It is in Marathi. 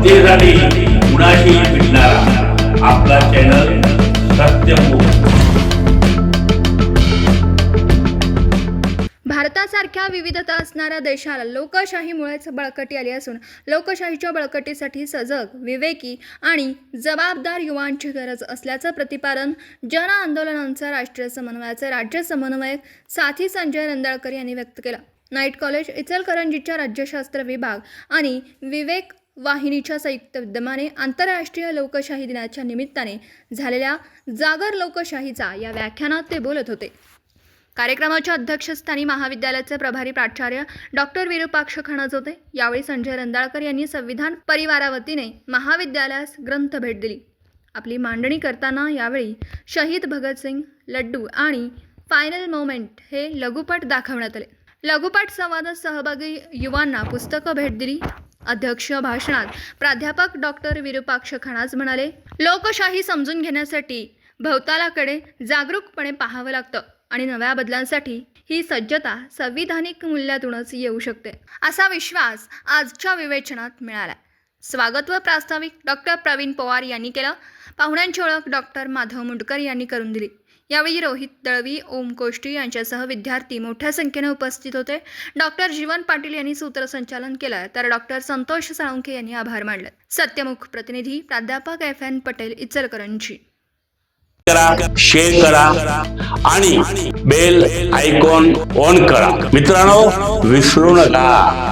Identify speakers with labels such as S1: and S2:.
S1: सत्तेसाठी कुणाशी भेटणारा आपला चॅनल सत्यमुख
S2: भारतासारख्या विविधता असणाऱ्या देशाला लोकशाहीमुळेच बळकटी आली असून लोकशाहीच्या बळकटीसाठी सजग विवेकी आणि जबाबदार युवांची गरज असल्याचं प्रतिपादन जन आंदोलनांचा राष्ट्रीय समन्वयाचे राज्य समन्वयक साथी संजय रंदाळकर यांनी व्यक्त केलं. नाईट कॉलेज इचलकरंजीच्या राज्यशास्त्र विभाग आणि विवेक वाहिनीच्या संयुक्त विद्यमाने आंतरराष्ट्रीय लोकशाही दिनाच्या निमित्ताने झालेल्या जागर लोकशाहीचा या व्याख्यानात ते बोलत होते. कार्यक्रमाच्या अध्यक्षस्थानी महाविद्यालयाचे प्रभारी प्राचार्य डॉक्टर विरूपाक्ष खणज होते यावेळी संजय रंदाळकर यांनी संविधान परिवारावतीने महाविद्यालयास ग्रंथ भेट दिली. आपली मांडणी करताना यावेळी शहीद भगतसिंग लड्डू आणि फायनल मोमेंट हे लघुपट दाखवण्यात आले. लघुपट संवादात सहभागी युवांना पुस्तकं भेट दिली. अध्यक्ष भाषणात प्राध्यापक डॉक्टर विरूपाक्ष खणाज म्हणाले लोकशाही समजून घेण्यासाठी भवतालाकडे जागरूकपणे पाहावं लागतं आणि नव्या बदलांसाठी ही सज्जता संविधानिक मूल्यातूनच येऊ शकते असा विश्वास आजच्या विवेचनात मिळाला स्वागत व प्रास्ताविक डॉक्टर प्रवीण पवार यांनी केलं. पाहुण्यांची ओळख डॉक्टर माधव मुंडकर यांनी करून दिली. यावेळी रोहित दळवी ओम कोष्टी यांच्यासह विद्यार्थी मोठ्या संख्येने उपस्थित होते. डॉक्टर जीवन पाटील यांनी सूत्रसंचालन केलं तर डॉक्टर संतोष साळुंखे यांनी आभार मानले. सत्यमुख प्रतिनिधी प्राध्यापक एफ. एन. पटेल इचलकरंजी.
S1: करा शेअर करा आणि बेल आयकॉन ऑन करा. मित्रांनो विसरू नका.